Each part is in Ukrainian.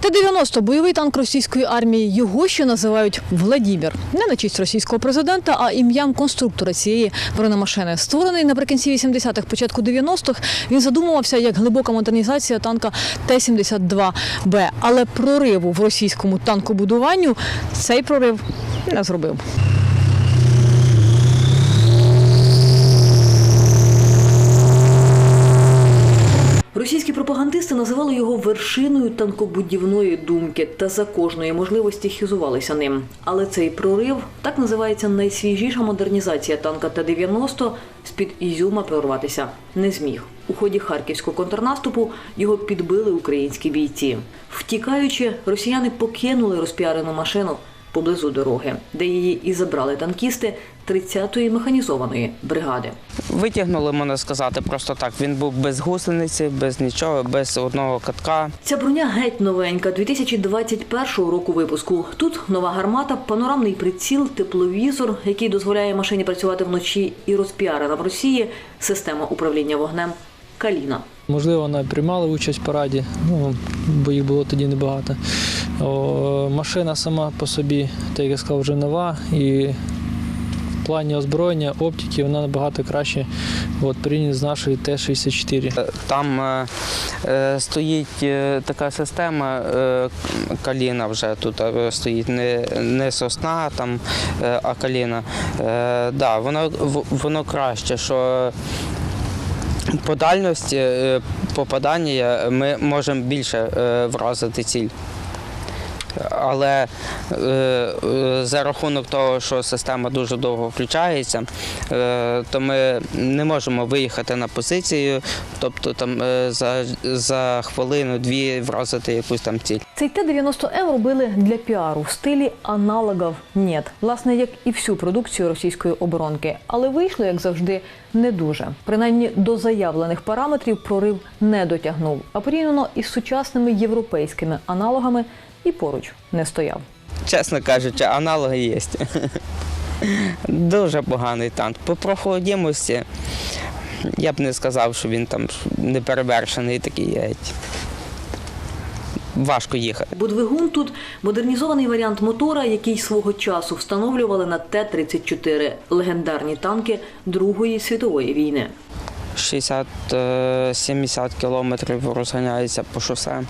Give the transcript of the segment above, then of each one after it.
Т-90 – бойовий танк російської армії. Його ще називають Владімір. Не на честь російського президента, а ім'ям конструктора цієї бронемашини. Створений наприкінці 80-х, початку 90-х, він задумувався як глибока модернізація танка Т-72Б. Але прориву в російському танкобудуванню цей прорив не зробив. Російські пропагандисти називали його вершиною танкобудівної думки та за кожної можливості хизувалися ним. Але цей прорив так називається найсвіжіша модернізація танка Т-90 з-під Ізюма прорватися не зміг. У ході харківського контрнаступу його підбили українські бійці. Втікаючи, росіяни покинули розпіарену машину поблизу дороги, де її і забрали танкісти 30-ї механізованої бригади. Витягнули, можна сказати, просто так. Він був без гусениці, без нічого, без одного катка. Ця броня геть новенька, 2021 року випуску. Тут нова гармата, панорамний приціл, тепловізор, який дозволяє машині працювати вночі, і розпіарена в Росії система управління вогнем Каліна. Можливо, вона приймала участь в параді, ну, бо їх було тоді небагато. Машина сама по собі, так як я сказав, вже нова. І в плані озброєння, оптики вона набагато краще от, порівняно з нашою Т-64. Е, Там е, е, стоїть е, така система е, каліна вже тут стоїть не, не сосна, там, е, а каліна. Е, да, воно, воно краще, що по дальності попадання ми можемо більше вразити ціль. Але е, за рахунок того, що система дуже довго включається, е, то ми не можемо виїхати на позицію, тобто там е, за, за хвилину-дві вразити якусь там ціль. Цей Т-90М робили для піару в стилі аналогів нет. Власне, як і всю продукцію російської оборонки. Але вийшло, як завжди, не дуже. Принаймні до заявлених параметрів прорив не дотягнув, а порівняно із сучасними європейськими аналогами і поруч не стояв. Чесно кажучи, аналоги є. Дуже поганий танк. По проходимості я б не сказав, що він там не перевершений такий геть. Важко їхати. Бо двигун тут модернізований варіант мотора, який свого часу встановлювали на Т-34 легендарні танки Другої світової війни. 60-70 кілометрів розганяється по шосе.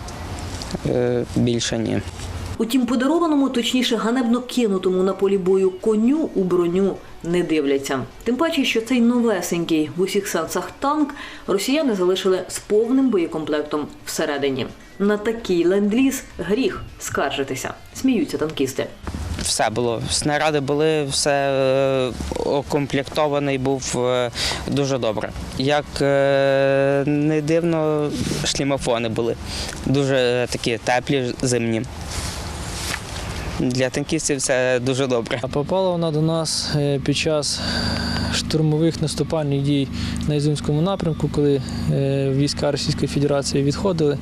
Е, Більше ні. Утім, подарованому, точніше, ганебно кинутому на полі бою коню у броню не дивляться. Тим паче, що цей новесенький в усіх сенсах танк росіяни залишили з повним боєкомплектом всередині. На такий ленд-ліз гріх скаржитися. Сміються танкісти. Все було. Снаряди були, все е, окомплектований був е, дуже добре. Як е, не дивно, шлімофони були дуже такі теплі, зимні. Для танкістів це дуже добре. Попала вона до нас е, під час штурмових наступальних дій на Ізюмському напрямку, коли е, війська Російської Федерації відходили.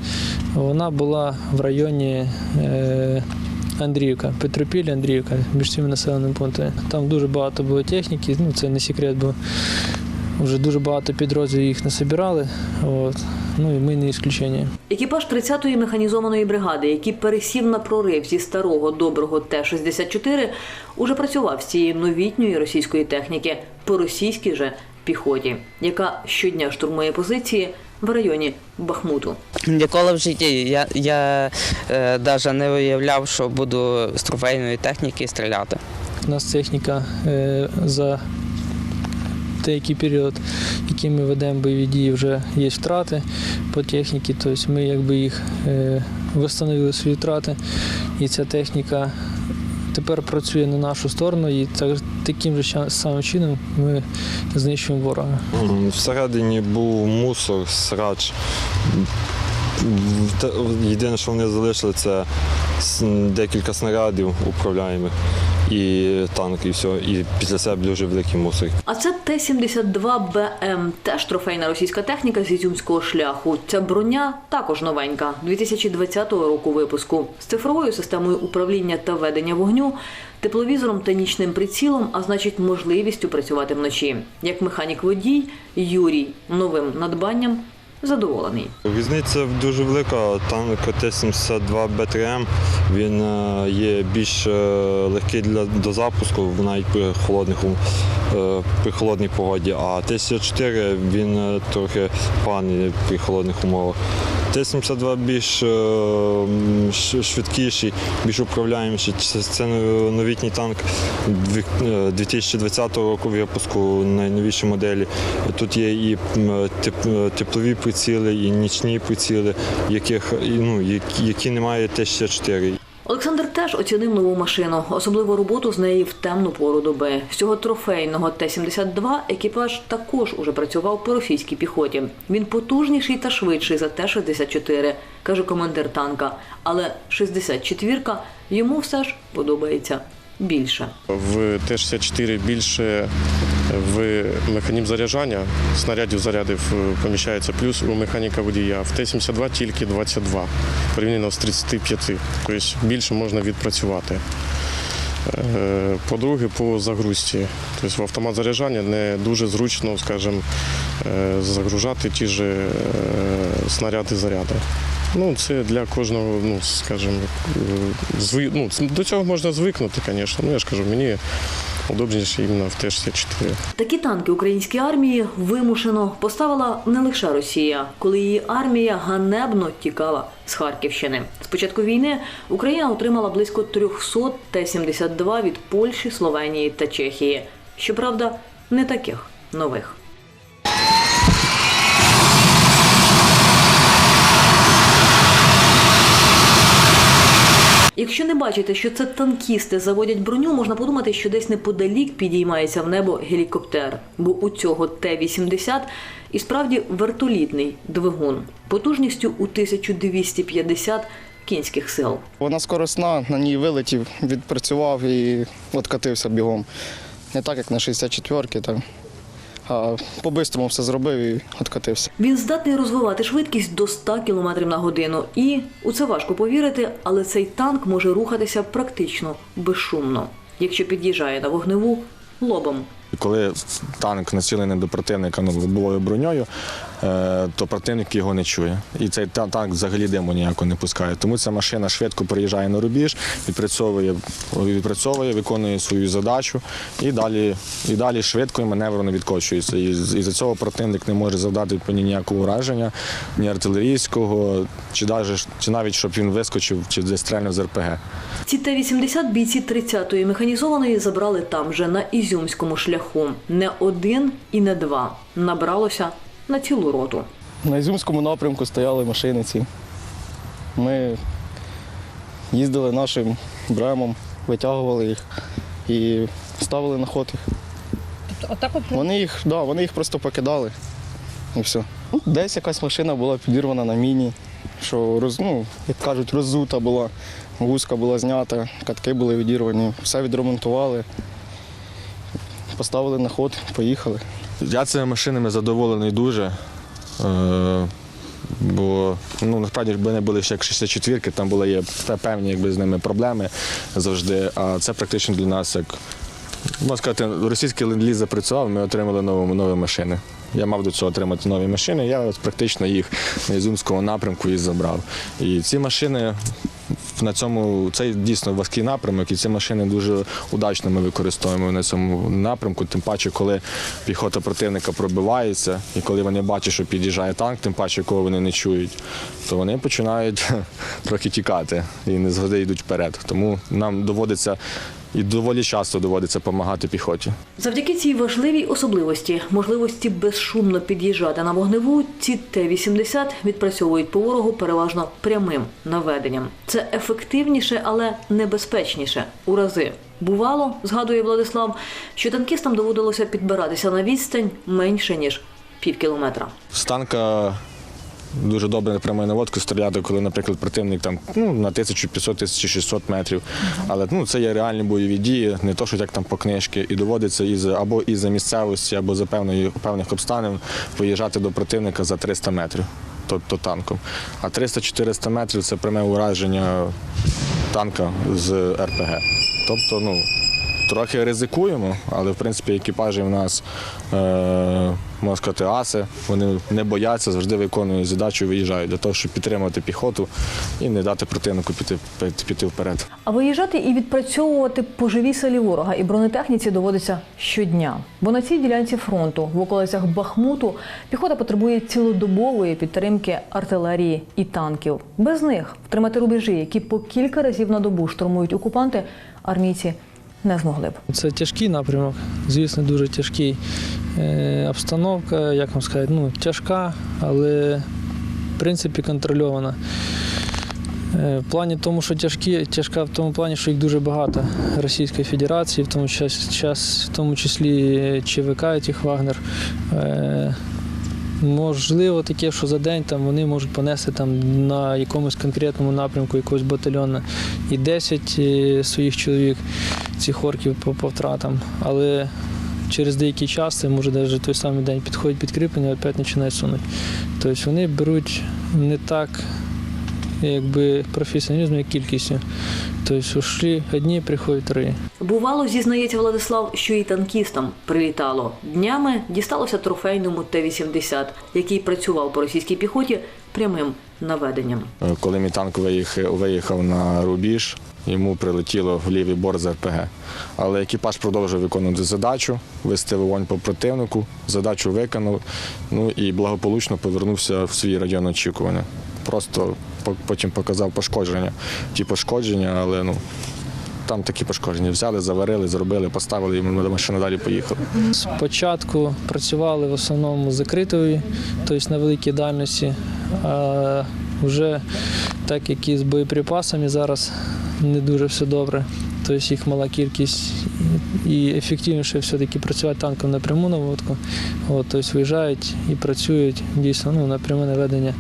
Вона була в районі е, Андріївка, Петропілля, Андріївка, між цими населеними пунктами. Там дуже багато було техніки, ну це не секрет, бо вже дуже багато підрозділів їх насобирали. От. Ну і ми не ісключення. Екіпаж 30-ї механізованої бригади, який пересів на прорив зі старого доброго Т-64, уже працював з цієї новітньої російської техніки по російській же піхоті, яка щодня штурмує позиції в районі Бахмуту. Ніколи в житті я, я е, навіть не уявляв, що буду з трофейної техніки стріляти. У нас техніка е, за деякий період, який ми ведемо бойові дії, вже є втрати по техніці. Тобто ми якби їх е, встановили свої втрати, і ця техніка тепер працює на нашу сторону, і так, таким же самим чином ми знищуємо ворога. Всередині був мусор, срач. Єдине, що вони залишили, це декілька снарядів управляємих і танк, і все. І після себе дуже великий мусор. А це Т-72БМ, теж трофейна російська техніка з ізюмського шляху. Ця броня також новенька, 2020 року випуску. З цифровою системою управління та ведення вогню, тепловізором та нічним прицілом, а значить можливістю працювати вночі. Як механік-водій, Юрій новим надбанням задоволений. Різниця дуже велика. Танк Т-72 БТРМ він е, є більш е, легкий для до запуску навіть при холодних е, при холодній погоді. А Т-74 він трохи поганий при холодних умовах. Т-72 більш е, швидкіший, більш управляєміший. Це, новітній танк е, 2020 року випуску найновіші моделі. Тут є і е, теплові приціли, і нічні приціли, яких ну, які немає Т-64. Олександр теж оцінив нову машину, особливо роботу з нею в темну пору доби. З цього трофейного Т-72 екіпаж також уже працював по російській піхоті. Він потужніший та швидший за Т-64, каже командир танка. Але 64-ка йому все ж подобається більше. В Т-64 більше в механізм заряджання снарядів зарядів е, поміщається плюс у механіка водія. В Т-72 тільки 22, порівняно з 35. Тобто більше можна відпрацювати. Е, По-друге, по загрузці. Тобто в автомат заряджання не дуже зручно, скажімо, е, загружати ті ж снаряди заряди. Ну, це для кожного, ну, скажімо, зви... ну, до цього можна звикнути, звісно. Ну, я ж кажу, мені удобніше іменно в Т-64. Такі танки українській армії вимушено поставила не лише Росія, коли її армія ганебно тікала з Харківщини. З початку війни Україна отримала близько 300 Т-72 від Польщі, Словенії та Чехії. Щоправда, не таких нових. Якщо не бачите, що це танкісти заводять броню, можна подумати, що десь неподалік підіймається в небо гелікоптер, бо у цього Т-80 і справді вертолітний двигун потужністю у 1250 кінських сил. Вона скоросна, на ній вилетів, відпрацював і откатився бігом. Не так, як на 64-ки, так. А по-бистрому все зробив і откатився. Він здатний розвивати швидкість до 100 км на годину. І у це важко повірити, але цей танк може рухатися практично безшумно, якщо під'їжджає на вогневу лобом. Коли танк націлений до противника ну, лобовою броньою, то противник його не чує. І цей та- танк взагалі диму ніякого не пускає. Тому ця машина швидко приїжджає на рубіж, відпрацьовує, відпрацьовує, виконує свою задачу і далі, і далі швидко і маневрно відкочується. І, за цього противник не може завдати по ній ніякого ураження, ні артилерійського, чи, даже, чи навіть щоб він вискочив чи десь стрельнув з РПГ. Ці Т-80 бійці 30-ї механізованої забрали там же на Ізюмському шляху. Не один і не два. Набралося на цілу роту. На Ізюмському напрямку стояли машини ці. Ми їздили нашим бремом, витягували їх і ставили на ход їх. Отак от Вони їх, да, вони їх просто покидали і все. Ну, Десь якась машина була підірвана на міні, що роз, ну, як кажуть, роззута була, вузка була знята, катки були відірвані, все відремонтували, поставили на ход, поїхали. Я цими машинами задоволений дуже. Е, Бо ну, насправді, якби не були ще як 64-ки, там були є певні якби, з ними проблеми завжди. А це практично для нас як можна сказати, російський ленд-ліз запрацював, ми отримали нові, нові машини. Я мав до цього отримати нові машини, я практично їх на Ізюмському напрямку і забрав. І ці машини на цьому це дійсно важкий напрямок, і ці машини дуже удачно ми використовуємо на цьому напрямку. Тим паче, коли піхота противника пробивається, і коли вони бачать, що під'їжджає танк, тим паче, кого вони не чують, то вони починають трохи тікати і не згоди йдуть вперед. Тому нам доводиться і доволі часто доводиться допомагати піхоті. Завдяки цій важливій особливості, можливості безшумно під'їжджати на вогневу, ці Т-80 відпрацьовують по ворогу переважно прямим наведенням. Це ефективніше, але небезпечніше у рази. Бувало, згадує Владислав, що танкістам доводилося підбиратися на відстань менше ніж пів кілометра. З танка дуже добре на наводку стріляти, коли, наприклад, противник там ну, на 1500-1600 метрів. Але ну, це є реальні бойові дії, не то, що як там по книжки. І доводиться із або із-за місцевості, або за певної, певних обставин виїжджати до противника за 300 метрів, тобто танком. А 300-400 метрів це пряме ураження танка з РПГ. Тобто, ну, Трохи ризикуємо, але в принципі екіпажі в нас е, можна сказати, аси. Вони не бояться, завжди виконують задачу виїжджають для того, щоб підтримати піхоту і не дати противнику піти, піти вперед. А виїжджати і відпрацьовувати по живій селі ворога і бронетехніці доводиться щодня. Бо на цій ділянці фронту в околицях Бахмуту піхота потребує цілодобової підтримки артилерії і танків. Без них втримати рубежі, які по кілька разів на добу штурмують окупанти, армійці не змогли б. Це тяжкий напрямок, звісно, дуже тяжкий. Е, обстановка, як вам сказати, ну, тяжка, але в принципі контрольована. Е, В плані тому, що тяжкі, тяжка в тому плані, що їх дуже багато Російської Федерації, в тому, час, в тому числі ЧВК, тих Вагнер. Можливо, таке, що за день там вони можуть понести там на якомусь конкретному напрямку якогось батальйону і 10 е, своїх чоловік, цих орків по, по втратам. Але через деякий час, це може навіть той самий день підходить підкріплення, опять починають сунути. Тобто вони беруть не так якби професіоналізм, як кількістю. Тобто йшли одні, приходять три. Бувало, зізнається Владислав, що і танкістам прилітало. Днями дісталося трофейному Т-80, який працював по російській піхоті прямим наведенням. Е, Коли мій танк виїхав, на рубіж, йому прилетіло в лівий борт з РПГ. Але екіпаж продовжив виконувати задачу, вести вогонь по противнику, задачу виконав, ну і благополучно повернувся в свій район очікування. Просто потім показав пошкодження. Ті пошкодження, але ну. Там такі пошкодження. Взяли, заварили, зробили, поставили, і ми машина далі поїхали. Спочатку працювали в основному закритою, тобто на великій дальності, а вже так як і з боєприпасами зараз не дуже все добре. Тобто їх мала кількість і ефективніше все-таки працювати танком напряму на наводку. От, тобто виїжджають і працюють дійсно ну, на пряме наведення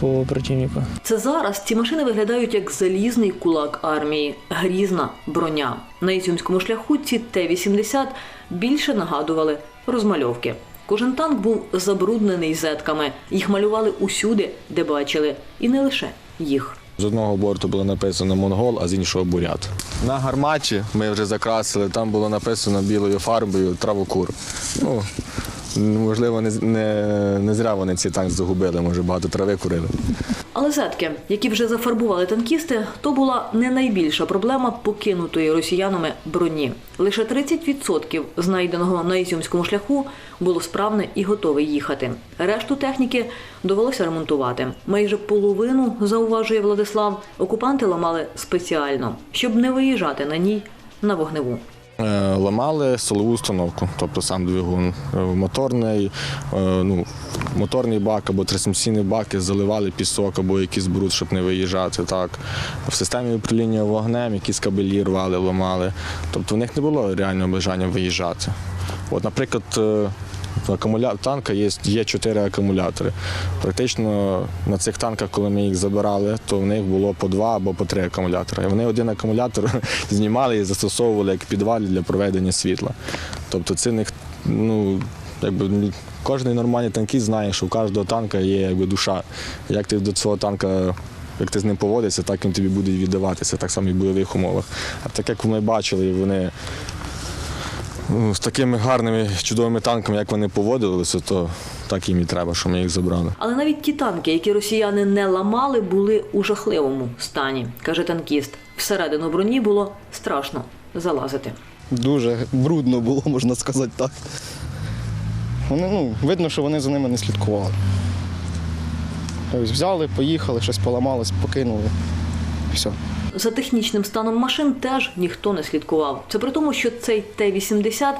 по противнику. Це зараз ці машини виглядають як залізний кулак армії, грізна броня. На Ізюмському шляху ці Т-80 більше нагадували розмальовки. Кожен танк був забруднений зетками. Їх малювали усюди, де бачили, і не лише їх. З одного борту було написано монгол, а з іншого бурят. На гарматі ми вже закрасили, там було написано білою фарбою травокур. Ну, можливо, не, не, не зря вони ці танк загубили, може багато трави курили. Але зетки, які вже зафарбували танкісти, то була не найбільша проблема покинутої росіянами броні. Лише 30% знайденого на Ізюмському шляху було справне і готове їхати. Решту техніки довелося ремонтувати. Майже половину, зауважує Владислав, окупанти ламали спеціально, щоб не виїжджати на ній на вогневу. Е, Ламали силову установку, тобто сам двигун. Е, Моторний, е, ну, моторний бак або трансмісійний баки заливали пісок або якийсь бруд, щоб не виїжджати. Так. В системі управління вогнем якісь кабелі рвали, ламали. Тобто в них не було реального бажання виїжджати. От, наприклад, акумуля... танка є, є чотири акумулятори. Практично на цих танках, коли ми їх забирали, то в них було по два або по три акумулятори. І вони один акумулятор знімали і застосовували як підвал для проведення світла. Тобто це них, ну, якби кожен нормальний танкіст знає, що у кожного танка є якби душа. Як ти до цього танка. Як ти з ним поводишся, так він тобі буде віддаватися, так само і в бойових умовах. А так як ми бачили, вони Ну, з такими гарними чудовими танками, як вони поводилися, то так їм і треба, що ми їх забрали. Але навіть ті танки, які росіяни не ламали, були у жахливому стані, каже танкіст. Всередину броні було страшно залазити. Дуже брудно було, можна сказати так. Вони, ну, видно, що вони за ними не слідкували. Тобто взяли, поїхали, щось поламалось, покинули. Все. За технічним станом машин теж ніхто не слідкував. Це при тому, що цей Т-80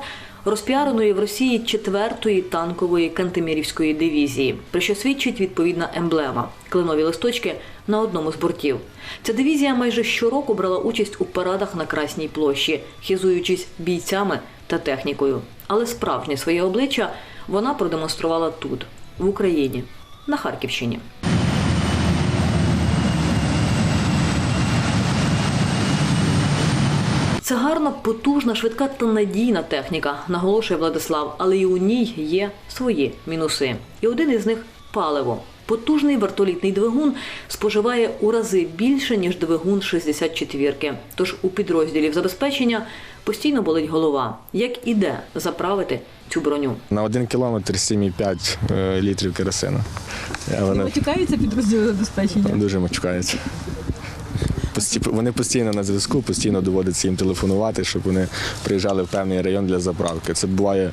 розпіареної в Росії 4-ї танкової Кантемірівської дивізії, про що свідчить відповідна емблема кленові листочки на одному з бортів. Ця дивізія майже щороку брала участь у парадах на Красній площі, хизуючись бійцями та технікою. Але справжнє своє обличчя вона продемонструвала тут, в Україні, на Харківщині. Це гарна, потужна, швидка та надійна техніка, наголошує Владислав, але і у ній є свої мінуси. І один із них паливо. Потужний вертолітний двигун споживає у рази більше, ніж двигун 64-ки. Тож у підрозділів забезпечення Постійно болить голова. Як іде заправити цю броню? На один кілометр 7,5 е, літрів керосину. А Вони Матюкаються підрозділи забезпечення. дуже мочкаються. Пості- Вони постійно на зв'язку, постійно доводиться їм телефонувати, щоб вони приїжджали в певний район для заправки. Це буває,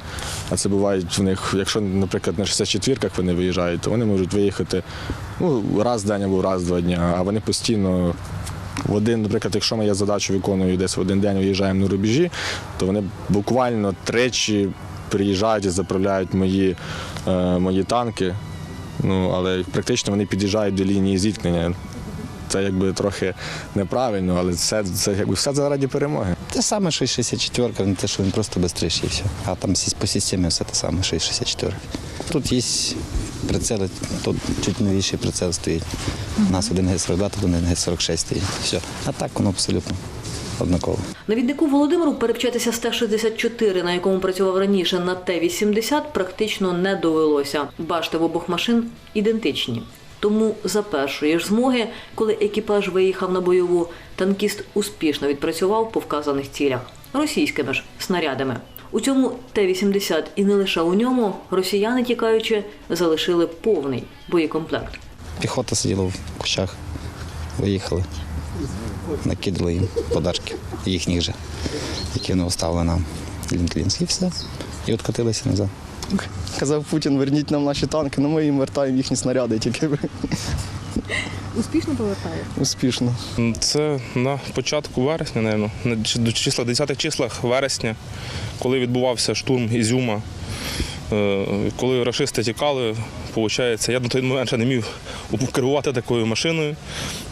а це буває в них, якщо, наприклад, на 64-ках вони виїжджають, то вони можуть виїхати ну, раз в день або раз в два дні, а вони постійно. В один, наприклад, якщо я задачу виконую десь в один день виїжджаємо на рубежі, то вони буквально тричі приїжджають і заправляють мої, е, мої танки. Ну, але практично вони під'їжджають до лінії зіткнення. Це якби трохи неправильно, але це, це якби все заради перемоги. Те саме, що й 64, не те, що він просто швидший і все. А там сі- по системі все те саме, що й 64. Тут є прицели, тут чуть новіший прицел стоїть. У нас один Г-42, тут один Г-46 стоїть. Все. А так воно абсолютно однаково. Навіднику Володимиру перевчатися з Т-64, на якому працював раніше, на Т-80 практично не довелося. Башти в обох машин ідентичні. Тому за першої ж змоги, коли екіпаж виїхав на бойову, танкіст успішно відпрацював по вказаних цілях російськими ж снарядами. У цьому Т-80 і не лише у ньому росіяни, тікаючи, залишили повний боєкомплект. Піхота сиділа в кущах, виїхали, накидали їм подарки, їхніх же, які вони оставили нам. Лінклінські і все. І откотилися назад. Казав Путін, верніть нам наші танки, ну ми їм вертаємо їхні снаряди, тільки Успішно повертає. успішно. Це на початку вересня, напевно, на до числа 10-х числах вересня, коли відбувався штурм Ізюма. Е, Коли рашисти тікали, виходить, я на той момент ще не міг керувати такою машиною.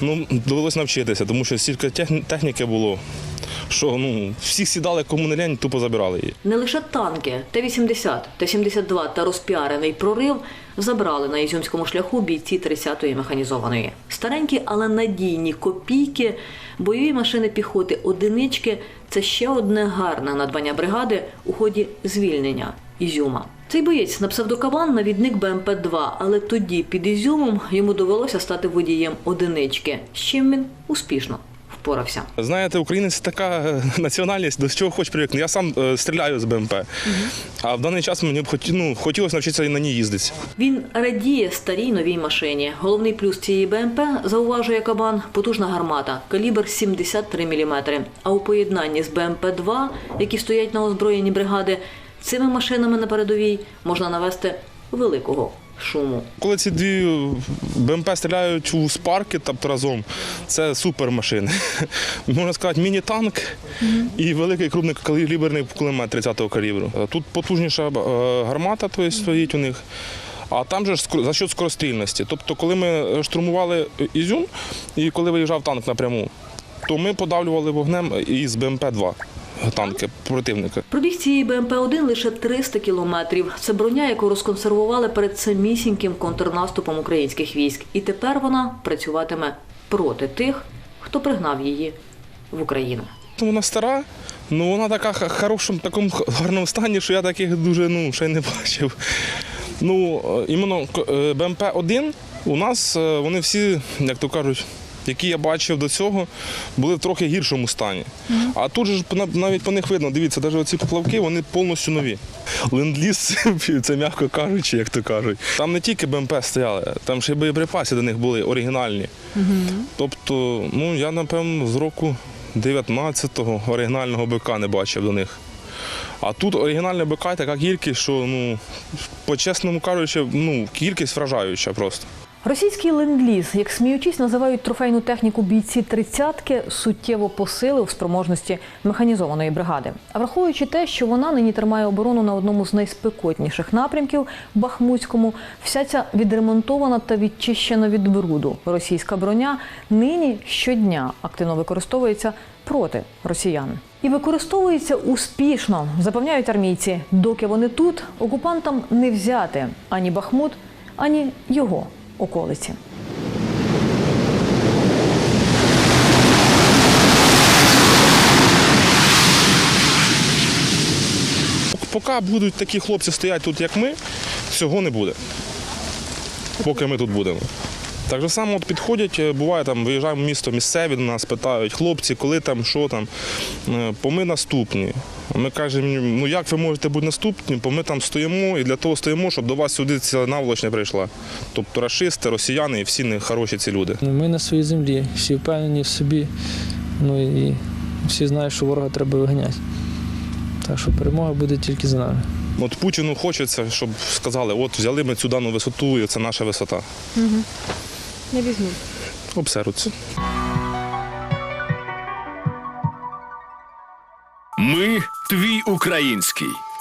Ну, довелося навчитися, тому що стільки техніки було, що ну, всі сідали, кому не лень, тупо забирали її. Не лише танки Т-80, Т-72 та розпіарений прорив забрали на Ізюмському шляху бійці 30-ї механізованої. Старенькі, але надійні копійки, бойові машини піхоти одинички це ще одне гарне надбання бригади у ході звільнення Ізюма. Цей боєць на псевдокаван навідник БМП-2, але тоді під Ізюмом йому довелося стати водієм одинички, з чим він успішно впорався. Знаєте, українець така е, національність, до чого хоч привикне. Я сам е, стріляю з БМП, а в даний час мені б ну, хотілося навчитися і на ній їздити. Він радіє старій новій машині. Головний плюс цієї БМП, зауважує Кабан, потужна гармата, калібр 73 мм. А у поєднанні з БМП-2, які стоять на озброєнні бригади, цими машинами на передовій можна навести великого шуму. Коли ці дві БМП стріляють у спарки, тобто разом, це супер машини. Можна сказати, міні-танк і великий крупнокаліберний кулемет 30-го калібру. Тут потужніша е, гармата стоїть у них. А там же за счет скорострільності. Тобто, коли ми штурмували Ізюм і коли виїжджав танк напряму, то ми подавлювали вогнем із БМП-2 танки противника. Пробіг цієї БМП-1 лише 300 кілометрів. Це броня, яку розконсервували перед самісіньким контрнаступом українських військ. І тепер вона працюватиме проти тих, хто пригнав її в Україну. Ну, Вона стара, ну вона така х- хорошому, такому гарному стані, що я таких дуже ну, ще не бачив. Ну, е, іменно е, БМП-1 у нас е, вони всі, як то кажуть, які я бачив до цього, були в трохи гіршому стані. А тут же навіть по них видно, дивіться, навіть оці поплавки вони повністю нові. Ленд-ліз, це м'яко кажучи, як то кажуть. Там не тільки БМП стояли, там ще й боєприпаси до них були оригінальні. Тобто, ну я напевно з року 19-го оригінального БК не бачив до них. А тут оригінальний БК така кількість, що ну, по-чесному кажучи, ну, кількість вражаюча просто. Російський ленд-ліз, як сміючись, називають трофейну техніку бійці тридцятки, суттєво посилив спроможності механізованої бригади. А враховуючи те, що вона нині тримає оборону на одному з найспекотніших напрямків Бахмутському, вся ця відремонтована та відчищена від бруду російська броня нині щодня активно використовується проти росіян. І використовується успішно, запевняють армійці. Доки вони тут, окупантам не взяти ані Бахмут, ані його околиці. Поки будуть такі хлопці стоять тут, як ми, цього не буде. Поки ми тут будемо. Так же само от підходять, е, буває там, виїжджаємо в місто місцеві до нас, питають, хлопці, коли там, що там, Е, бо ми наступні. Ми кажемо, ну як ви можете бути наступні, бо ми там стоїмо і для того стоїмо, щоб до вас сюди ця наволоч не прийшла. Тобто рашисти, росіяни і всі не хороші ці люди. Ну, Ми на своїй землі, всі впевнені в собі. Ну і всі знають, що ворога треба виганяти. Так що перемога буде тільки за нами. От Путіну хочеться, щоб сказали, от взяли ми цю дану висоту, і це наша висота. Не візьмуть. Обсеруться. Ми твій український.